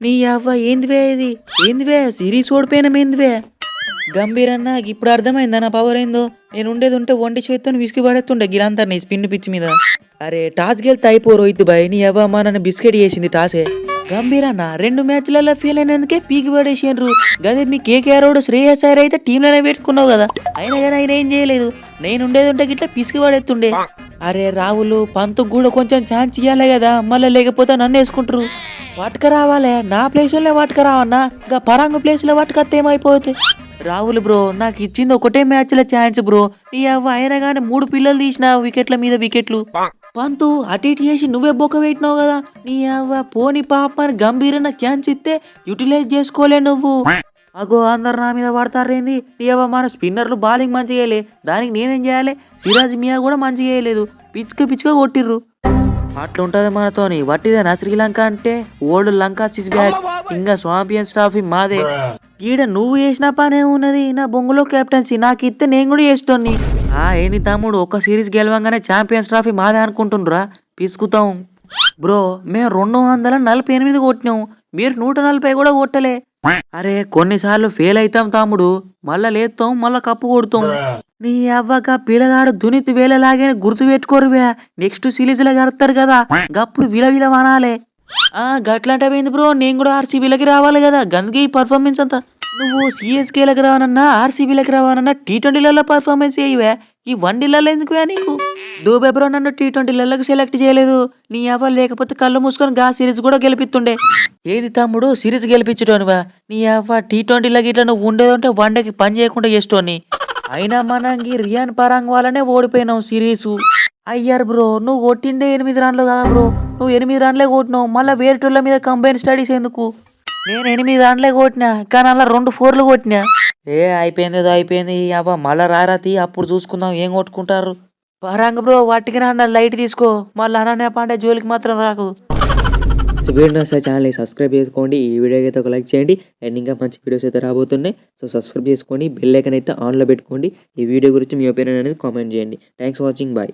నీ అవ్వ ఏందివే ఇది? ఏందివే? సిరీస్ ఓడిపోయినాం ఏందివే అన్న ఇప్పుడు అర్థమైందా నా పవర్ ఏందో? నేను ఉండేది ఉంటే ఒంటి చేతితో విసిగి పడేస్తుండే గిలంతర్ స్పిన్ పిచ్చి మీద. అరే టాస్ గెలితే అయిపో రోహిత్ బాయ్. నీ అవ్వ మా నన్ను బిస్కెట్ చేసింది టాసే. గంభీరన్న రెండు మ్యాచ్లలో ఫెయిల్ అయినందుకే పీకి పడేసిండ్రు. గదే మీ కేకేఆర్ శ్రేయస్ సార్ అయితే టీంలోనే పెట్టుకున్నావు కదా. అయినా కానీ ఆయన ఏం చేయలేదు. నేను ఉండేది ఉంటే గిట్లా పిసికి పడేస్తుండే. అరే రావులు పంతుకు కూడా కొంచెం ఛాన్స్ ఇవ్వాలి కదా. మళ్ళీ లేకపోతే నన్ను వేసుకుంటారు వాటిక రావాలే. నా ప్లేస్లోనే వాటిక రావన్నా. ఇంకా పరాంగు ప్లేస్లో వాటుకత్తే ఏమైపోతుంది రావులు బ్రో నాకు ఇచ్చింది ఒకటే మ్యాచ్ల ఛాన్స్ బ్రో. నీ అవ్వ అయినా కానీ మూడు పిల్లలు తీసిన వికెట్ల మీద వికెట్లు. పంతు అటు ఇటు చేసి నువ్వే బొక్క పెట్టినావు కదా. నీ అవ్వ పోని పాపని గంభీరన్న ఛాన్స్ ఇస్తే యూటిలైజ్ చేసుకోలే నువ్వు. అగో అందరు నా మీద పడతారేంది? నీ మన స్పిన్నర్లు బౌలింగ్ మంచిగా చేయలే. దానికి నేనేం చేయాలి? సిరాజ్ మియా కూడా మంచిగా చేయలేదు. పిచ్చుక పిచ్చుక కొట్టిర్రు. అట్లుంటది మనతోని వట్టిదేనా శ్రీలంక అంటే ఓల్డ్ లంకా సిస్ బ్యాక్. ఇంకా చాంపియన్స్ ట్రాఫీ మాదే. ఈడ నువ్వు చేసిన పనే ఉన్నది. నా బొంగులో కెప్టెన్సీ నాకు ఇస్తే నేను కూడా చేస్తోని ఆ ఏంది తమ్ముడు? ఒక సిరీస్ గెలవంగానే ఛాంపియన్స్ ట్రాఫీ మాదే అనుకుంటుండ్రా. పిసుకుతాం. బ్రో మేము రెండు వందల నలభై ఎనిమిది కొట్టినాం. మీరు నూట నలభై కూడా కొట్టలే. అరే కొన్నిసార్లు ఫెయిల్ అవుతాం తమ్ముడు మళ్ళా లేస్తాం మళ్ళా కప్పు కొడతాం. నీ అవ్వక పిల్లగాడు దునితి వేలలాగే గుర్తు పెట్టుకోరువే నెక్స్ట్ సిరీస్ లా కడతారు కదా. గప్పుడు విలవిల వనాలే. ఆ పోయింది బ్రో? నేను కూడా ఆర్సీబీలకి రావాలి కదా. గందకి పర్ఫార్మెన్స్ అంతా. నువ్వు సిఎస్కేలకు రావాలన్నా ఆర్సీబీలకు రావాలన్నా టీ ట్వంటీలలో పర్ఫార్మెన్స్ చేయవే ఈ వన్ డీలలో ఎందుకు నీకు? దూబే బ్రో నన్ను టీ ట్వంటీలకు సెలెక్ట్ చేయలేదు. నీ అవ్వ లేకపోతే కళ్ళు మూసుకొని గా సిరీస్ కూడా గెలిపిస్తుండే. ఏది తమ్ముడు? సిరీస్ గెలిపించటోనివా నీ అవ్వ టీ ట్వంటీలకి ఇట్లా నువ్వు ఉండేదంటే వన్ డేకి పని చేయకుండా చేస్తోని అయినా మనంగి రియాన్ పరాంగ్ వాళ్ళనే ఓడిపోయినావు సిరీసు. అయ్యారు బ్రో నువ్వు కొట్టిందే ఎనిమిది రన్లు కదా బ్రో. నువ్వు ఎనిమిది రన్లే కొట్టినావు. మళ్ళీ వేరేటోళ్ళ మీద కంబైన్ స్టడీస్ ఎందుకు? నేను ఎనిమిది రన్లే కొట్టినా కానీ అలా రెండు ఫోర్లు కొట్టినా. ఏ అయిపోయింది అయిపోయింది. అబ్బా మళ్ళా రారాతి అప్పుడు చూసుకుందాం ఏం కొట్టుకుంటారు. పరాంగ బ్రో వాటికి నా లైట్ తీసుకో. మళ్ళీ అననే పాండే జోలికి మాత్రం రాకు. సో వీడియో సార్ ఛానల్ని సబ్స్క్రైబ్ చేసుకోండి. ఈ వీడియోకి అయితే ఒక లైక్ చేయండి. అండ్ ఇంకా మంచి వీడియోస్ అయితే రాబోతున్నాయి. సో సబ్స్క్రైబ్ చేసుకోండి. బెల్ ఐకన్ అయితే ఆన్లో పెట్టుకోండి. ఈ వీడియో గురించి మీ ఒపీనియన్ అనేది కామెంట్ చేయండి. Thanks watching bye